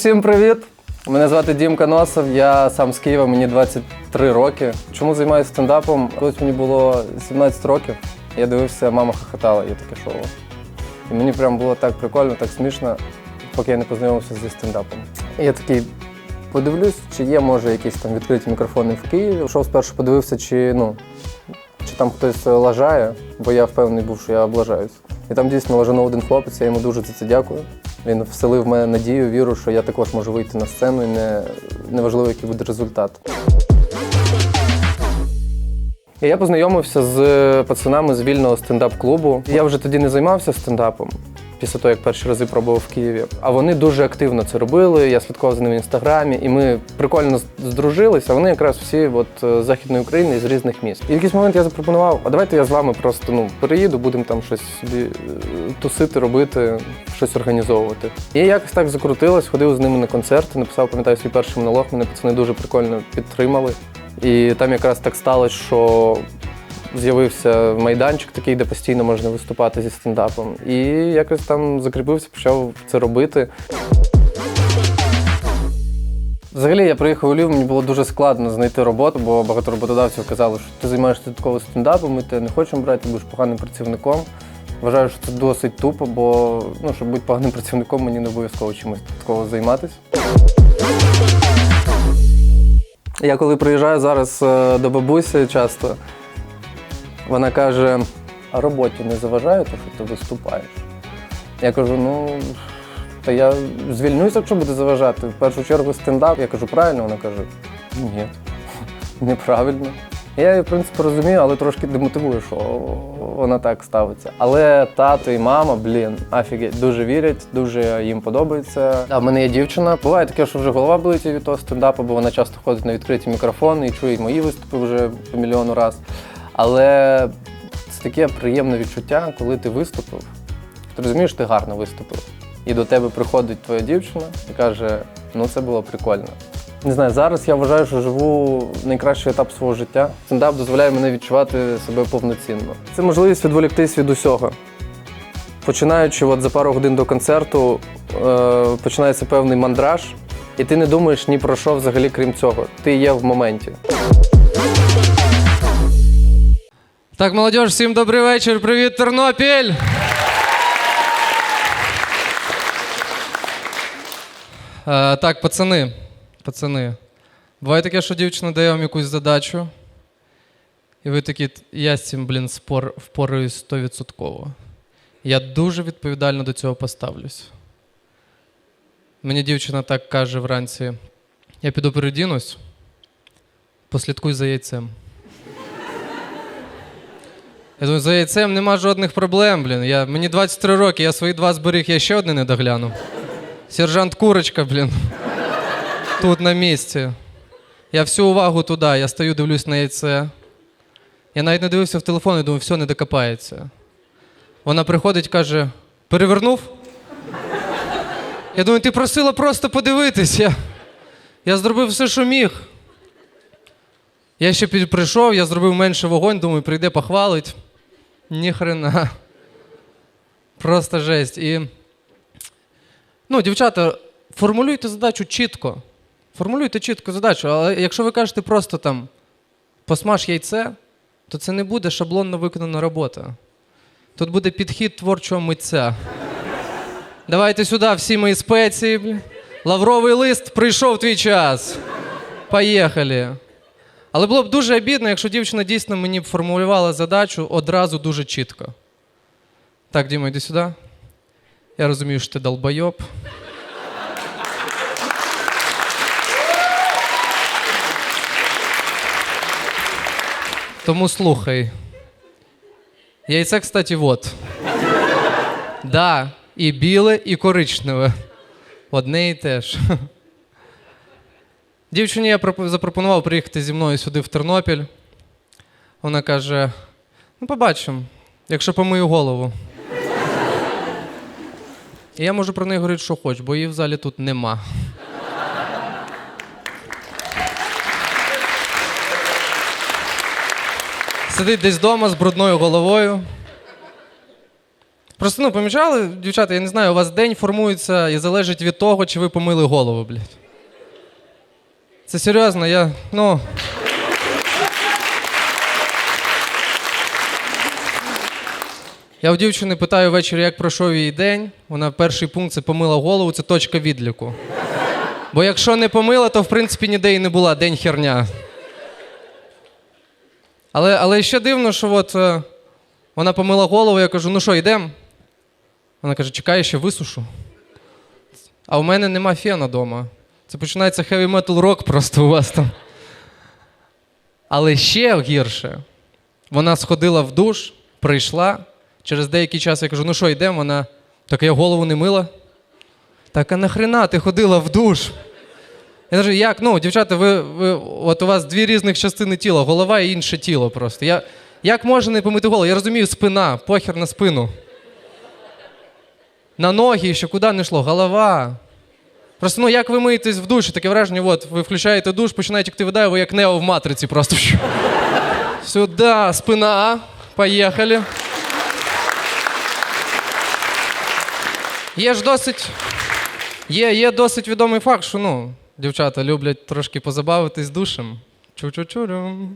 Всім привіт! Мене звати Дімка Носов, я сам з Києва, мені 23 роки. Чому займаюся стендапом? Колись мені було 17 років. Я дивився, мама хохотала, є таке шоу. І мені прям було так прикольно, так смішно, поки я не познайомився зі стендапом. І я такий подивлюсь, чи є, може, якісь там відкриті мікрофони в Києві. Пішов спершу подивився, чи ну, чи там хтось лажає, бо я впевнений був, що я облажаюсь. І там дійсно лажанув один хлопець, я йому дуже за це дякую. Він вселив в мене надію, віру, що я також можу вийти на сцену і не, неважливо, який буде результат. Я познайомився з пацанами з вільного стендап-клубу. Я вже тоді не займався стендапом. Після того, як перші рази пробував в Києві. А вони дуже активно це робили. Я слідкував за ними в інстаграмі, і ми прикольно здружилися. Вони якраз всі от, е, з Західної України з різних міст. І в якийсь момент я запропонував: а давайте я з вами просто ну, переїду, будемо там щось собі е, тусити, робити, щось організовувати. І якось так закрутилось, ходив з ними на концерти, написав, пам'ятаю, свій перший монолог. Мене пацани дуже прикольно підтримали. І там якраз так сталося, що з'явився майданчик такий, де постійно можна виступати зі стендапом. І якось там закріпився, почав це робити. Взагалі я приїхав у Львів, мені було дуже складно знайти роботу, бо багато роботодавців казали, що ти займаєшся додатково стендапом, ми тебе не хочемо брати, ти будеш поганим працівником. Вважаю, що це досить тупо, бо ну, щоб бути поганим працівником, мені не обов'язково чимось додатково займатися. Я коли приїжджаю зараз е, до бабусі часто, вона каже: а роботі не заважає, то, що ти виступаєш. Я кажу, ну, та я звільнюся, якщо буде заважати. В першу чергу стендап. Я кажу, правильно? Вона каже, ні, неправильно. Я її, в принципі, розумію, але трошки демотивую, що вона так ставиться. Але тато і мама, блін, офігеть, дуже вірять, дуже їм подобається. А в мене є дівчина. Буває таке, що вже голова болить від того стендапу, бо вона часто ходить на відкриті мікрофони і чує мої виступи вже по мільйону раз. Але це таке приємне відчуття, коли ти виступив. Ти розумієш, ти гарно виступив. І до тебе приходить твоя дівчина і каже: ну це було прикольно. Не знаю, зараз я вважаю, що живу найкращий етап свого життя. Стендап дозволяє мене відчувати себе повноцінно. Це можливість відволіктись від усього. Починаючи от за пару годин до концерту, е, починається певний мандраж, і ти не думаєш ні про що взагалі, крім цього. Ти є в моменті. Так, молодіж, всім добрий вечір. Привіт, Тернопіль! Е, так, пацани, пацани. Буває таке, що дівчина дає вам якусь задачу, і ви такі, я з цим, блін, спор, впораюсь стовідсотково. Я дуже відповідально до цього поставлюсь. Мені дівчина так каже вранці: я піду передінусь, послідкуй за яйцем. Я думаю, за яйцем нема жодних проблем, блін. Я, мені 23 роки, я свої два зберіг, я ще одне не догляну. Сержант Курочка, блін. Тут на місці. Я всю увагу туди, я стою, дивлюсь на яйце. Я навіть не дивився в телефон і думаю, все, не докопається. Вона приходить, каже: перевернув? Я думаю, ти просила просто подивитись. Я, я зробив все, що міг. Я ще прийшов, я зробив менше вогонь, думаю, прийде похвалить. Ні хрена. Просто жесть. І, ну, дівчата, формулюйте задачу чітко. Формулюйте чітко задачу, але якщо ви кажете просто там посмаж яйце, то це не буде шаблонно виконана робота. Тут буде підхід творчого митця. Давайте сюди всі мої спеції. Лавровий лист, прийшов твій час. Поїхали. Але було б дуже обідно, якщо дівчина дійсно мені б формулювала задачу одразу дуже чітко. Так, Діма, йди сюди. Я розумію, що ти долбойоб. Тому слухай. Яйце, кстати, вот. Да, і біле, і коричневе. Одне і те ж. Дівчині я запропонував приїхати зі мною сюди в Тернопіль. Вона каже: ну, побачимо, якщо помию голову. І я можу про неї говорити, що хоч, бо її в залі тут нема. Сидить десь вдома з брудною головою. Просто ну, помічали, дівчата, я не знаю, у вас день формується і залежить від того, чи ви помили голову, блядь. Це серйозно, я. Ну. Я у дівчини питаю ввечері, як пройшов її день. Вона перший пункт це помила голову, це точка відліку. Бо якщо не помила, то в принципі ніде і не була, день херня. Але, але ще дивно, що от е, вона помила голову, я кажу, ну що, йдемо? Вона каже, чекай, я ще висушу. А у мене нема фена вдома. Це починається heavy metal рок просто у вас там. Але ще гірше. Вона сходила в душ, прийшла. Через деякий час я кажу, ну що, йдемо? Вона. Так я голову не мила. Так а нахрена ти ходила в душ? Я кажу, як? Ну, дівчата, ви, ви, от у вас дві різних частини тіла, голова і інше тіло просто. Я, як можна не помити голову? Я розумію, спина, похер на спину. На ноги, що куди не йшло, голова. Просто ну як ви миєтесь в душі, таке враження, от ви включаєте душ, починає текти вода, і ви як Нео в матриці просто. Сюди, спина. Поїхали. Є ж досить. Є, є досить відомий факт, що ну, дівчата люблять трошки позабавитись душем. Чу-чу-чурю.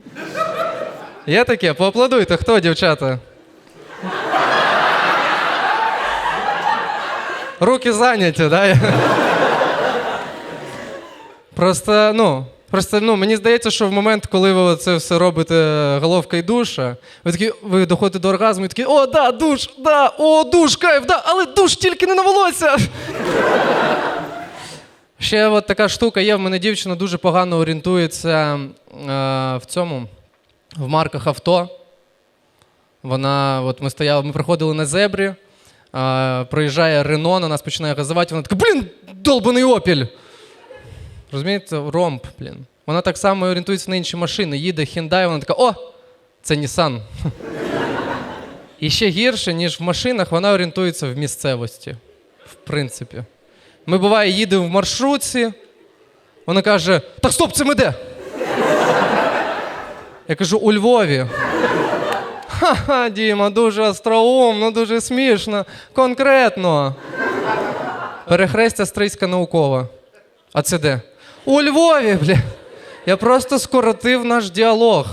Є таке? Поаплодуйте, хто, дівчата? Руки зайняті, да? Просто, ну, просто, ну, мені здається, що в момент, коли ви це все робите головка і душа, ви такі, ви доходите до оргазму і такі, о, да, душ, да, о, душ, кайф, да, але душ тільки не на волосся. Ще от така штука є, в мене дівчина дуже погано орієнтується е, в цьому, в марках авто. Вона, от ми стояли, ми приходили на зебрі, е, проїжджає Рено, на нас починає газувати, вона така, блін, долбаний опіль. Розумієте, ромб, блін. Вона так само орієнтується на інші машини. Їде Hyundai, вона така, о, це Nissan. І ще гірше, ніж в машинах, вона орієнтується в місцевості. В принципі. Ми буває, їдемо в маршрутці. Вона каже: Так стоп, це ми де? Я кажу, у Львові. Ха-ха, Діма, дуже остроумно, дуже смішно, конкретно. Перехрестя Стрийська наукова. А це де? У Львові, бля. Я просто скоротив наш діалог.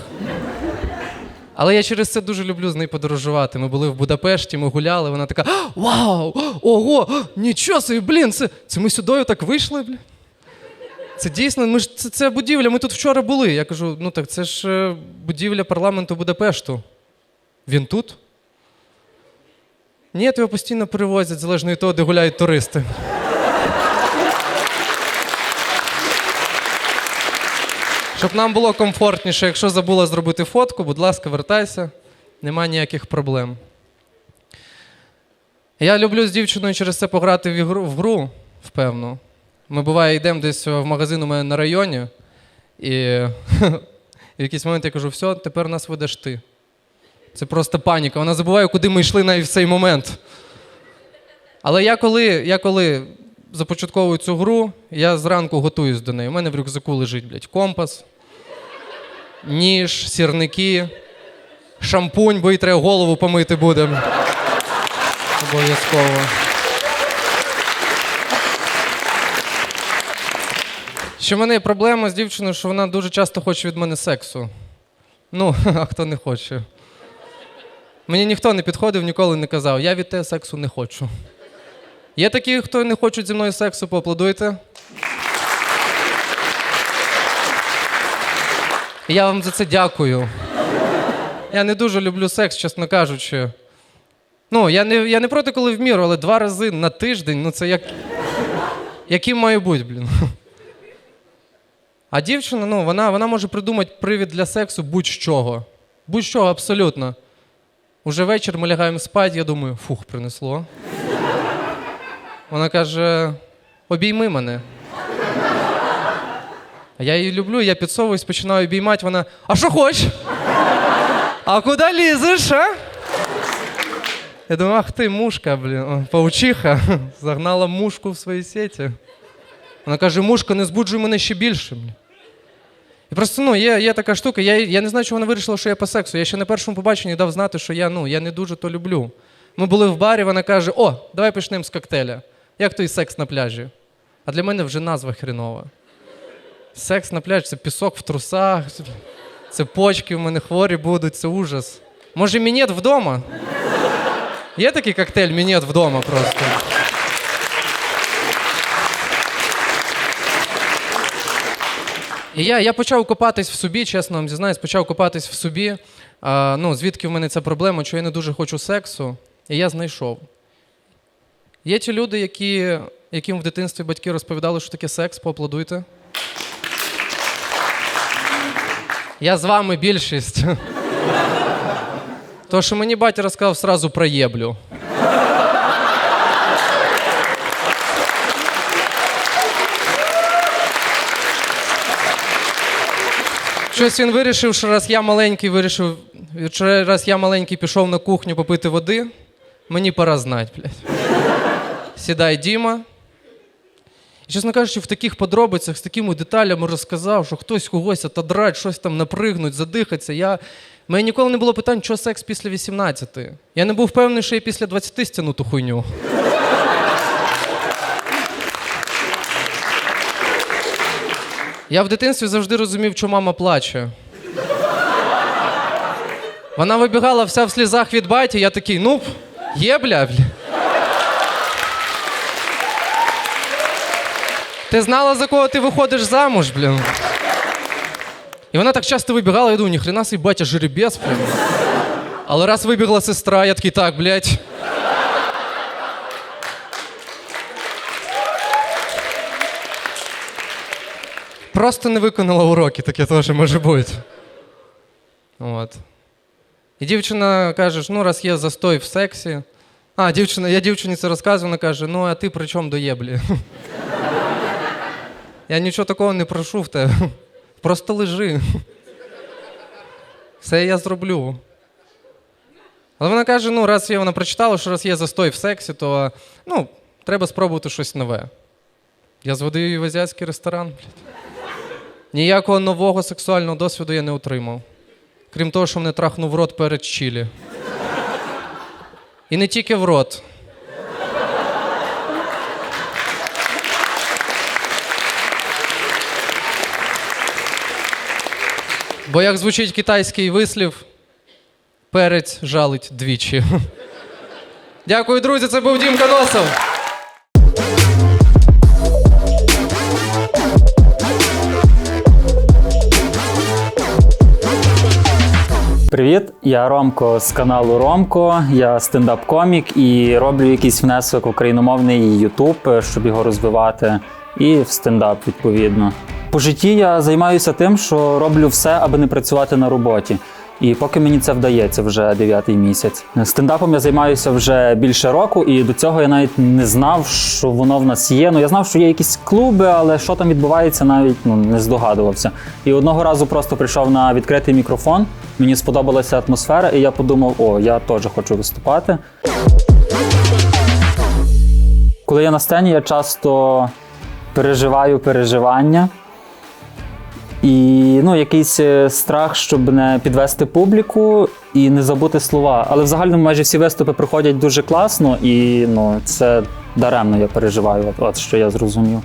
Але я через це дуже люблю з нею подорожувати. Ми були в Будапешті, ми гуляли, вона така: Вау! Ого! Нічого собі, блін, це, це ми сюди так вийшли, бля. Це дійсно, ми ж це, це будівля, ми тут вчора були. Я кажу: ну так це ж е, будівля парламенту Будапешту. Він тут? Ні, його постійно перевозять, залежно від того, де гуляють туристи. Щоб нам було комфортніше, якщо забула зробити фотку, будь ласка, вертайся, нема ніяких проблем. Я люблю з дівчиною через це пограти в ігру, в гру, впевно. Ми буває йдемо десь в магазин у мене на районі, і, і в якийсь момент я кажу, все, тепер нас ведеш ти. Це просто паніка. Вона забуває, куди ми йшли навіть в цей момент. Але я коли, я коли започатковую цю гру, я зранку готуюсь до неї. У мене в рюкзаку лежить, блядь, компас, ніж, сірники, шампунь, бо їй треба голову помити буде. Обов'язково. Що в мене є проблема з дівчиною, що вона дуже часто хоче від мене сексу. Ну, а хто не хоче? Мені ніхто не підходив, ніколи не казав, я від тебе сексу не хочу. Є такі, хто не хочуть зі мною сексу, поаплодуйте. Я вам за це дякую. Я не дуже люблю секс, чесно кажучи. Ну, я не, я не проти, коли в міру, але два рази на тиждень, ну це як. Яким має бути, блін. А дівчина, ну, вона, вона може придумати привід для сексу будь-чого. Будь-чого, абсолютно. Уже вечір ми лягаємо спати, я думаю, фух, принесло. Вона каже: обійми мене. Я її люблю, я підсовуюсь, починаю обіймати, вона. А що хочеш? А куди лізеш, а? Я думаю, ах ти, мушка, блін, паучиха, загнала мушку в свої сеті. Вона каже, мушка, не збуджуй мене ще більше. І просто ну, є, є така штука, я, я не знаю, чого вона вирішила, що я по сексу. Я ще на першому побаченні дав знати, що я, ну, я не дуже то люблю. Ми були в барі, вона каже: О, давай почнемо з коктейля. Як той секс на пляжі? А для мене вже назва хрінова. Секс на пляжі це пісок в трусах, це почки в мене хворі будуть, це ужас. Може, мінет вдома? Є такий коктейль мінет вдома просто. І я, я почав копатись в собі, чесно вам зізнаюсь, почав копатись в собі. А, ну, звідки в мене ця проблема, що я не дуже хочу сексу, і я знайшов. Є ті люди, які, яким в дитинстві батьки розповідали, що таке секс, поаплодуйте. Я з вами більшість. То, що мені батя розказав сразу про єблю. Щось він вирішив, що раз я маленький вирішив, що раз я маленький пішов на кухню попити води, мені пора знати, блядь. Сідай Діма. Чесно кажучи, в таких подробицях, з такими деталями розказав, що хтось когось отодрать, щось там напригнуть, задихаться. Я... У мене ніколи не було питань, що секс після 18. Я не був впевнений, що я після 20 стягну ту хуйню. Я в дитинстві завжди розумів, що мама плаче. Вона вибігала вся в слізах від баті, я такий, ну, є, бля, бля. Ти знала, за кого ти виходиш замуж, блін. І вона так часто вибігала, я думаю, ніхрена свій батя жеребець, блін. Але раз вибігла сестра, я такий, так, блядь. Просто не виконала уроки, таке теж може бути. От. І дівчина каже, ну, раз є застой в сексі. А, дівчина, я дівчині це розказую, вона каже: ну, а ти при чому до єблі? Я нічого такого не прошу в тебе. Просто лежи. Все я зроблю. Але вона каже: ну, раз є, вона прочитала, що раз є застой в сексі, то ну, треба спробувати щось нове. Я зводив її в азіатський ресторан. Ніякого нового сексуального досвіду я не отримав. Крім того, що мене трахнув в рот перед чилі. І не тільки в рот. Бо як звучить китайський вислів, перець жалить двічі. Дякую, друзі. Це був Дім Каносов. Привіт, я Ромко з каналу Ромко. Я стендап-комік і роблю якийсь внесок в україномовний Ютуб, щоб його розвивати, і в стендап відповідно. По житті я займаюся тим, що роблю все, аби не працювати на роботі. І поки мені це вдається вже дев'ятий місяць. Стендапом я займаюся вже більше року, і до цього я навіть не знав, що воно в нас є. Ну я знав, що є якісь клуби, але що там відбувається, навіть ну не здогадувався. І одного разу просто прийшов на відкритий мікрофон. Мені сподобалася атмосфера, і я подумав: о, я теж хочу виступати. Коли я на сцені, я часто переживаю переживання. І ну, якийсь е, страх, щоб не підвести публіку і не забути слова. Але в загальному майже всі виступи проходять дуже класно, і ну, це даремно я переживаю, от, от що я зрозумів.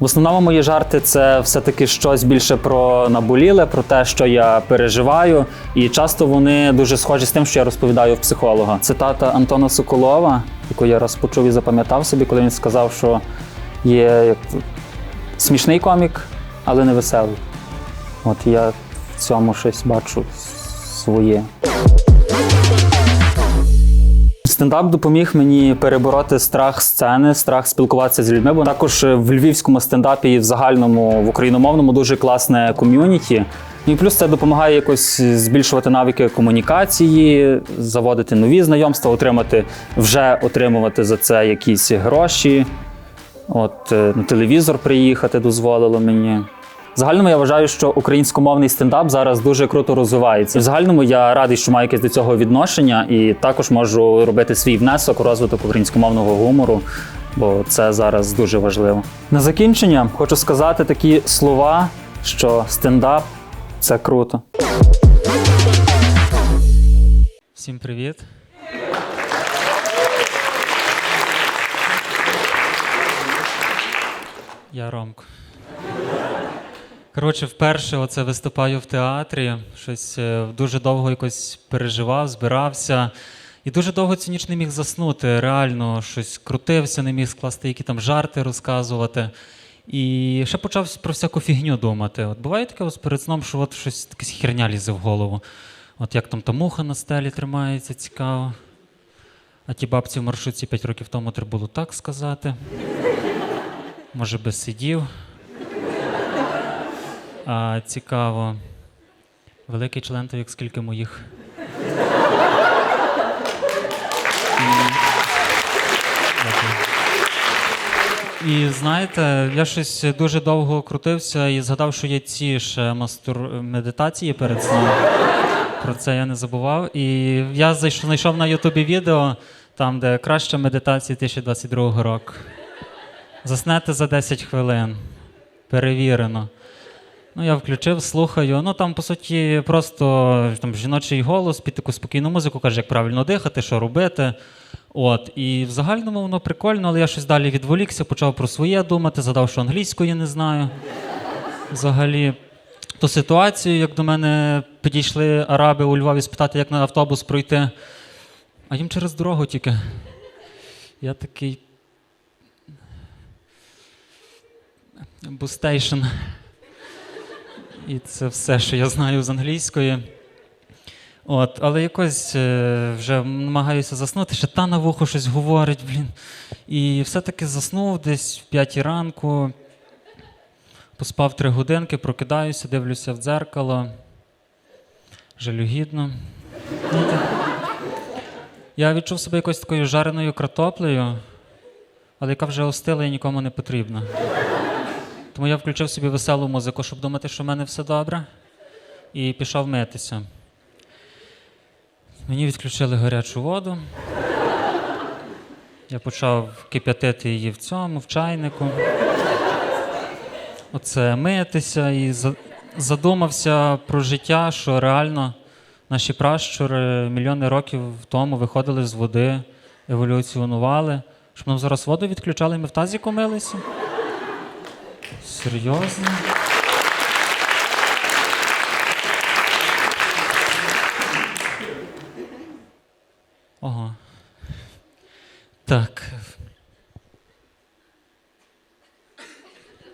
В основному мої жарти це все-таки щось більше про наболіле, про те, що я переживаю. І часто вони дуже схожі з тим, що я розповідаю в психолога. Цитата Антона Соколова, яку я раз почув і запам'ятав собі, коли він сказав, що є як смішний комік, але не веселий. От я в цьому щось бачу своє. Стендап допоміг мені перебороти страх сцени, страх спілкуватися з людьми. Бо також в львівському стендапі і в загальному в україномовному дуже класне ком'юніті. Ну І плюс це допомагає якось збільшувати навики комунікації, заводити нові знайомства, отримати вже отримувати за це якісь гроші. От е, на телевізор приїхати дозволило мені. В загальному я вважаю, що українськомовний стендап зараз дуже круто розвивається. В загальному я радий, що маю якесь до цього відношення, і також можу робити свій внесок у розвиток українськомовного гумору, бо це зараз дуже важливо. На закінчення хочу сказати такі слова, що стендап це круто. Всім привіт. Я Ромко. Коротше, вперше оце виступаю в театрі. Щось е, дуже довго якось переживав, збирався. І дуже довго цю ніч не міг заснути. Реально щось крутився, не міг скласти, які там жарти розказувати. І ще почав про всяку фігню думати. От буває таке ось перед сном, що от щось якась херня лізе в голову. От як там та муха на стелі тримається, цікаво. А ті бабці в маршрутці 5 років тому треба було так сказати. Може би сидів. А, цікаво. Великий член, то як скільки моїх. І- знаєте, я щось дуже довго крутився і згадав, що є ці ще мастур... медитації перед сном. Про це я не забував. І я знайшов на Ютубі відео, там, де краща медитація 2022 року. Заснете за 10 хвилин. Перевірено. Ну, я включив, слухаю. Ну там, по суті, просто там, жіночий голос під таку спокійну музику каже, як правильно дихати, що робити. От. І в загальному воно прикольно, але я щось далі відволікся, почав про своє думати, згадав, що англійської не знаю. Взагалі, ту ситуацію, як до мене підійшли араби у Львові спитати, як на автобус пройти, а їм через дорогу тільки. Я такий. Бустейшн. І це все, що я знаю з англійської. От, але якось е, вже намагаюся заснути, ще та на вухо щось говорить, блін. І все-таки заснув десь в п'ятій ранку. Поспав три годинки, прокидаюся, дивлюся в дзеркало. Жалюгідно. Я відчув себе якось такою жареною картоплею, але яка вже остила і нікому не потрібна. Тому я включив собі веселу музику, щоб думати, що в мене все добре, і пішов митися. Мені відключили гарячу воду. Я почав кип'ятити її в цьому, в чайнику. Оце митися і задумався про життя, що реально наші пращури мільйони років тому виходили з води, еволюціонували. Щоб нам зараз воду відключали, ми в тазіку милися. Серйозно? Ого. Так.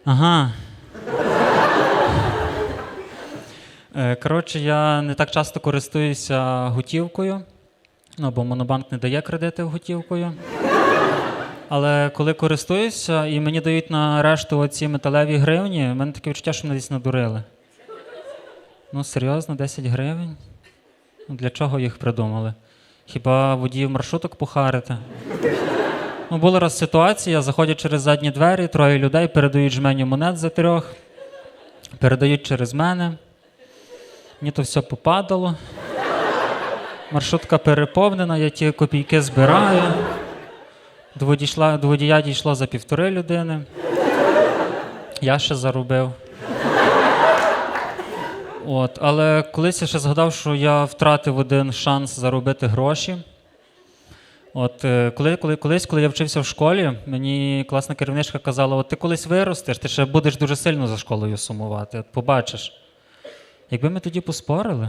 Ага. Е, Коротше, я не так часто користуюся готівкою, ну, бо монобанк не дає кредити готівкою. Але коли користуюся і мені дають на решту оці металеві гривні, в мене таке відчуття, що мене десь надурили. Ну, серйозно, 10 гривень? Ну, Для чого їх придумали? Хіба водіїв маршруток пухарити? Ну, була раз ситуація, заходять через задні двері, троє людей передають жменю монет за трьох, передають через мене. Мені то все попадало. Маршрутка переповнена, я ті копійки збираю. До, водійшла, до водія дійшло за півтори людини. Я ще заробив. От, але колись я ще згадав, що я втратив один шанс заробити гроші. От, е, коли, коли, колись, коли я вчився в школі, мені класна керівничка казала: от ти колись виростеш, ти ще будеш дуже сильно за школою сумувати. От побачиш. Якби ми тоді поспорили,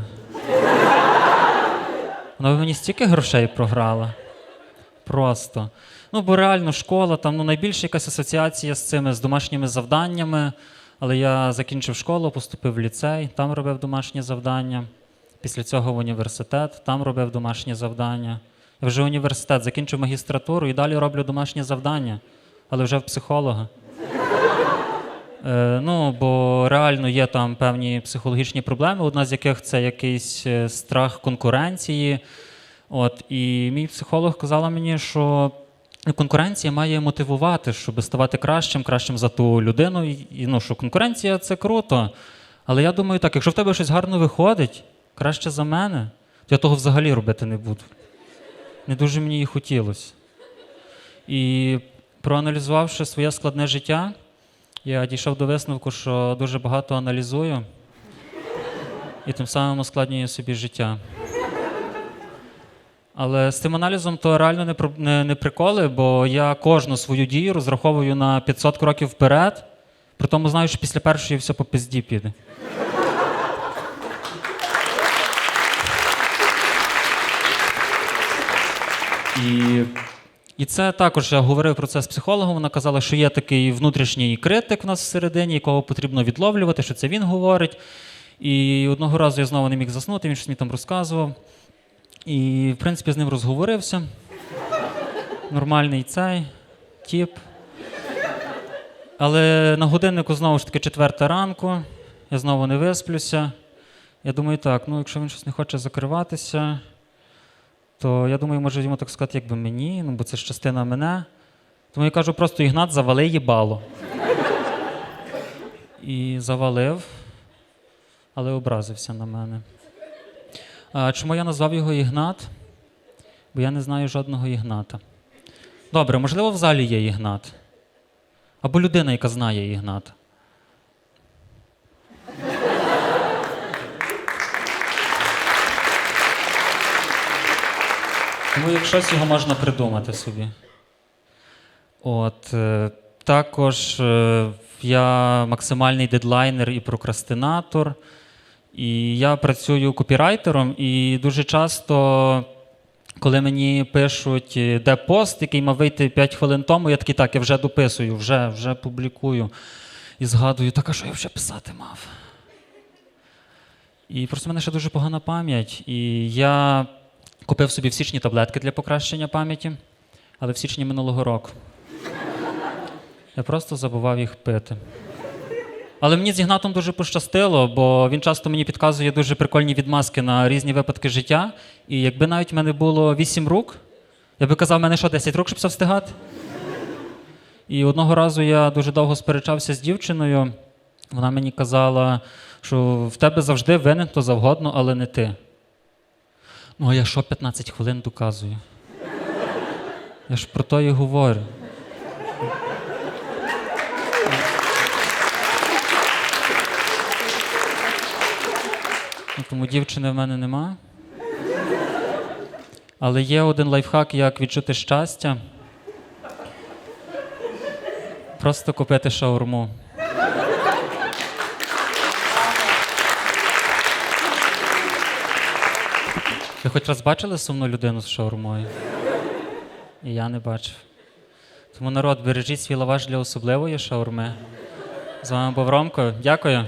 вона б мені стільки грошей програла. Просто. Ну, бо реально школа, там ну, найбільша якась асоціація з цими, з домашніми завданнями. Але я закінчив школу, поступив в ліцей, там робив домашні завдання. Після цього в університет, там робив домашні завдання. Я вже університет, закінчив магістратуру і далі роблю домашні завдання, але вже в психолога. Е, ну, бо реально є там певні психологічні проблеми, одна з яких це якийсь е, страх конкуренції. От, і мій психолог казала мені, що конкуренція має мотивувати, щоб ставати кращим, кращим за ту людину. І, ну, що конкуренція це круто. Але я думаю, так, якщо в тебе щось гарно виходить, краще за мене, то я того взагалі робити не буду. Не дуже мені і хотілося. І проаналізувавши своє складне життя, я дійшов до висновку, що дуже багато аналізую і тим самим ускладнюю собі життя. Але з цим аналізом то реально не, не, не приколи, бо я кожну свою дію розраховую на 500 кроків вперед, при тому знаю, що після першої все по пизді піде. І, і це також я говорив про це з психологом. Вона казала, що є такий внутрішній критик в нас всередині, якого потрібно відловлювати, що це він говорить. І одного разу я знову не міг заснути, він щось мені там розказував. І, в принципі, з ним розговорився. Нормальний цей тіп. Але на годиннику знову ж таки четверта ранку, я знову не висплюся. Я думаю, так, ну якщо він щось не хоче закриватися, то я думаю, може йому так сказати, якби мені, ну бо це ж частина мене. Тому я кажу, просто Ігнат завали їбало. І завалив, але образився на мене. Чому я назвав його Ігнат? Бо я не знаю жодного Ігната. Добре, можливо, в залі є Ігнат. Або людина, яка знає Ігната. Тому як щось його можна придумати собі. От, е, також е, я максимальний дедлайнер і прокрастинатор. І я працюю копірайтером, і дуже часто, коли мені пишуть, е, де пост, який мав вийти 5 хвилин тому, я такий так, я вже дописую, вже, вже публікую. І згадую, так, а що я вже писати мав? І просто в мене ще дуже погана пам'ять. І я купив собі в січні таблетки для покращення пам'яті, але в січні минулого року. Я просто забував їх пити. Але мені з Ігнатом дуже пощастило, бо він часто мені підказує дуже прикольні відмазки на різні випадки життя. І якби навіть в мене було 8 рук, я би казав, в мене що, 10 рук, щоб все встигати. І одного разу я дуже довго сперечався з дівчиною. Вона мені казала, що в тебе завжди винен хто завгодно, але не ти. Ну, а я що 15 хвилин доказую? Я ж про то і говорю. Ну, тому дівчини в мене нема. Але є один лайфхак, як відчути щастя. Просто купити шаурму. Ви хоч раз бачили сумну людину з шаурмою? І я не бачив. Тому народ, бережіть свій лаваш для особливої шаурми. З вами був Ромко. Дякую.